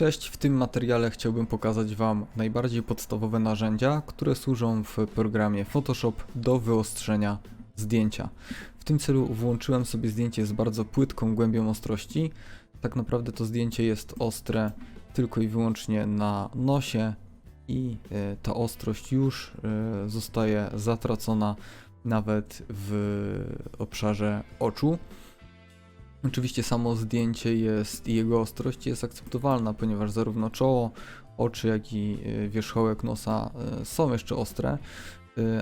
Cześć, w tym materiale chciałbym pokazać Wam najbardziej podstawowe narzędzia, które służą w programie Photoshop do wyostrzenia zdjęcia. W tym celu włączyłem sobie zdjęcie z bardzo płytką głębią ostrości. Tak naprawdę to zdjęcie jest ostre tylko i wyłącznie na nosie i e, ta ostrość już e, zostaje zatracona nawet w obszarze oczu. Oczywiście samo zdjęcie jest i jego ostrość jest akceptowalna, ponieważ zarówno czoło, oczy, jak i y, wierzchołek nosa y, są jeszcze ostre,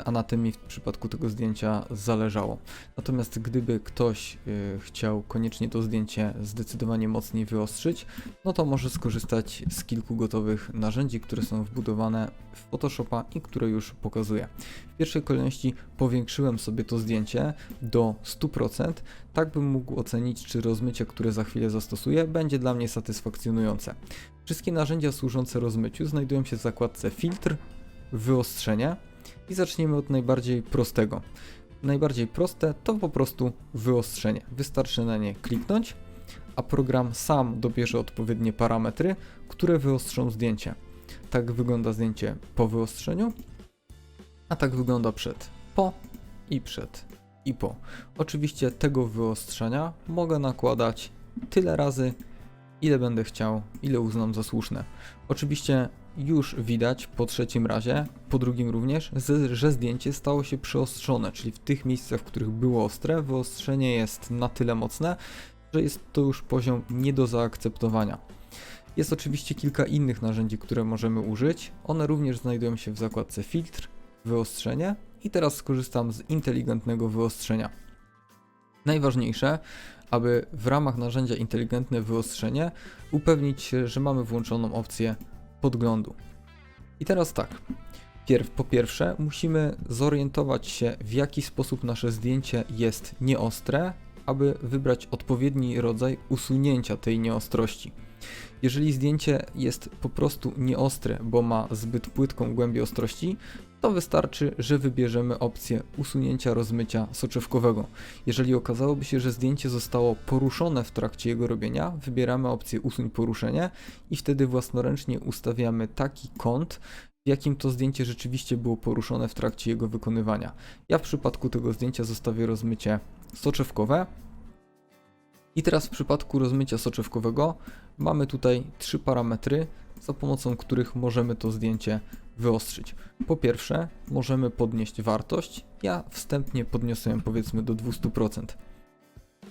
a na tym mi w przypadku tego zdjęcia zależało. Natomiast gdyby ktoś chciał koniecznie to zdjęcie zdecydowanie mocniej wyostrzyć, no to może skorzystać z kilku gotowych narzędzi, które są wbudowane w Photoshopa i które już pokazuję. W pierwszej kolejności powiększyłem sobie to zdjęcie do 100%, tak bym mógł ocenić, czy rozmycie, które za chwilę zastosuję, będzie dla mnie satysfakcjonujące. Wszystkie narzędzia służące rozmyciu znajdują się w zakładce filtr, wyostrzenie i zaczniemy od najbardziej prostego. Najbardziej proste to po prostu wyostrzenie. Wystarczy na nie kliknąć, a program sam dobierze odpowiednie parametry, które wyostrzą zdjęcie. Tak wygląda zdjęcie po wyostrzeniu, a tak wygląda przed, po i przed i po. Oczywiście tego wyostrzenia mogę nakładać tyle razy, ile będę chciał, ile uznam za słuszne. Oczywiście już widać po trzecim razie, po drugim również, że zdjęcie stało się przyostrzone, czyli w tych miejscach, w których było ostre, wyostrzenie jest na tyle mocne, że jest to już poziom nie do zaakceptowania. Jest oczywiście kilka innych narzędzi, które możemy użyć. One również znajdują się w zakładce filtr, wyostrzenie i teraz skorzystam z inteligentnego wyostrzenia. Najważniejsze, aby w ramach narzędzia inteligentne wyostrzenie upewnić się, że mamy włączoną opcję podglądu. I teraz tak. Pierw, po pierwsze, musimy zorientować się, w jaki sposób nasze zdjęcie jest nieostre, aby wybrać odpowiedni rodzaj usunięcia tej nieostrości. Jeżeli zdjęcie jest po prostu nieostre, bo ma zbyt płytką głębię ostrości, to wystarczy, że wybierzemy opcję usunięcia rozmycia soczewkowego. Jeżeli okazałoby się, że zdjęcie zostało poruszone w trakcie jego robienia, wybieramy opcję usuń poruszenie i wtedy własnoręcznie ustawiamy taki kąt, jakim to zdjęcie rzeczywiście było poruszone w trakcie jego wykonywania. Ja w przypadku tego zdjęcia zostawię rozmycie soczewkowe. I teraz w przypadku rozmycia soczewkowego mamy tutaj trzy parametry, za pomocą których możemy to zdjęcie wyostrzyć. Po pierwsze, możemy podnieść wartość. Ja wstępnie podniosłem powiedzmy do 200%.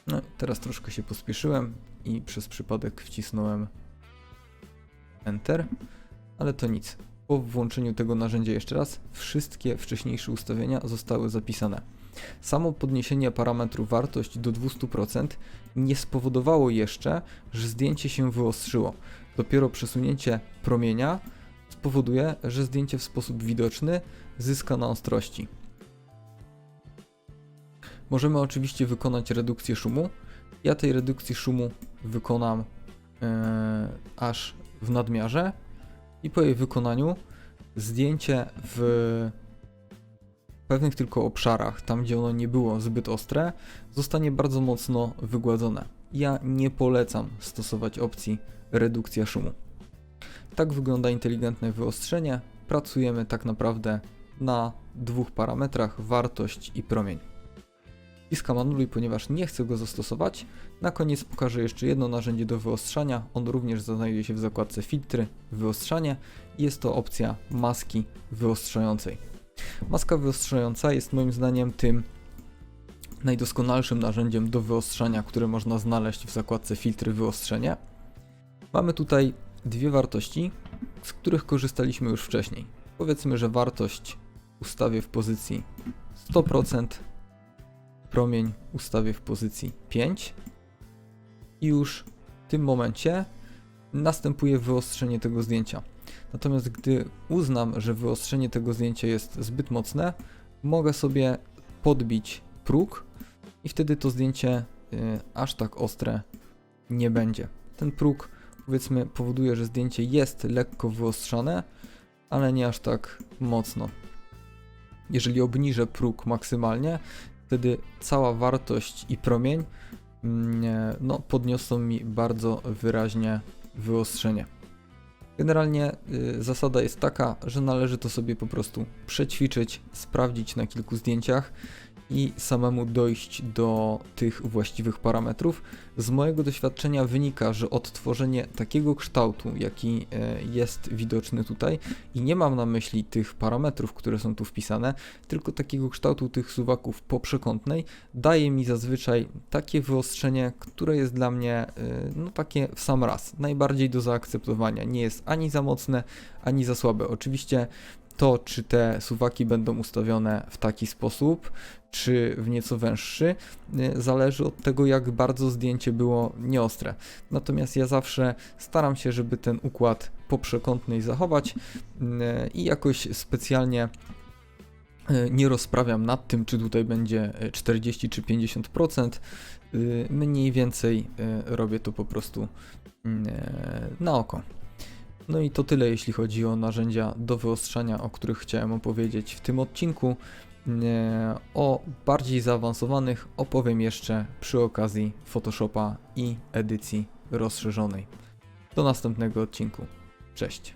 No, teraz troszkę się pospieszyłem i przez przypadek wcisnąłem Enter, ale to nic. Po włączeniu tego narzędzia jeszcze raz, wszystkie wcześniejsze ustawienia zostały zapisane. Samo podniesienie parametru wartość do 200% nie spowodowało jeszcze, że zdjęcie się wyostrzyło. Dopiero przesunięcie promienia spowoduje, że zdjęcie w sposób widoczny zyska na ostrości. Możemy oczywiście wykonać redukcję szumu. Ja tej redukcji szumu wykonam yy, aż w nadmiarze i po jej wykonaniu zdjęcie w pewnych tylko obszarach, tam gdzie ono nie było zbyt ostre, zostanie bardzo mocno wygładzone. Ja nie polecam stosować opcji redukcja szumu. Tak wygląda inteligentne wyostrzenie. Pracujemy tak naprawdę na dwóch parametrach, wartość i promień. Wciskam anuluj, ponieważ nie chcę go zastosować. Na koniec pokażę jeszcze jedno narzędzie do wyostrzania. On również znajduje się w zakładce filtry, wyostrzanie. Jest to opcja maski wyostrzającej. Maska wyostrzająca jest moim zdaniem tym najdoskonalszym narzędziem do wyostrzania, które można znaleźć w zakładce filtry wyostrzenie. Mamy tutaj dwie wartości, z których korzystaliśmy już wcześniej. Powiedzmy, że wartość ustawię w pozycji 100%, promień ustawię w pozycji 5 i już w tym momencie następuje wyostrzenie tego zdjęcia. Natomiast gdy uznam, że wyostrzenie tego zdjęcia jest zbyt mocne, mogę sobie podbić próg i wtedy to zdjęcie y, aż tak ostre nie będzie. Ten próg powiedzmy powoduje, że zdjęcie jest lekko wyostrzane, ale nie aż tak mocno. Jeżeli obniżę próg maksymalnie, wtedy cała wartość i promień mm, no, podniosą mi bardzo wyraźnie wyostrzenie. Generalnie y, zasada jest taka, że należy to sobie po prostu przećwiczyć, sprawdzić na kilku zdjęciach i samemu dojść do tych właściwych parametrów. Z mojego doświadczenia wynika, że odtworzenie takiego kształtu, jaki e, jest widoczny tutaj, i nie mam na myśli tych parametrów, które są tu wpisane, tylko takiego kształtu tych suwaków poprzekątnej, daje mi zazwyczaj takie wyostrzenie, które jest dla mnie e, no takie w sam raz, najbardziej do zaakceptowania. Nie jest ani za mocne, ani za słabe. Oczywiście to, czy te suwaki będą ustawione w taki sposób, czy w nieco węższy, y, zależy od tego, jak bardzo zdjęcie było nieostre. Natomiast ja zawsze staram się, żeby ten układ poprzekątny zachować y, i jakoś specjalnie y, nie rozprawiam nad tym, czy tutaj będzie 40 czy 50%. Y, Mniej więcej robię to po prostu na oko. No i to tyle, jeśli chodzi o narzędzia do wyostrzania, o których chciałem opowiedzieć w tym odcinku. O bardziej zaawansowanych opowiem jeszcze przy okazji Photoshopa i edycji rozszerzonej. Do następnego odcinku. Cześć.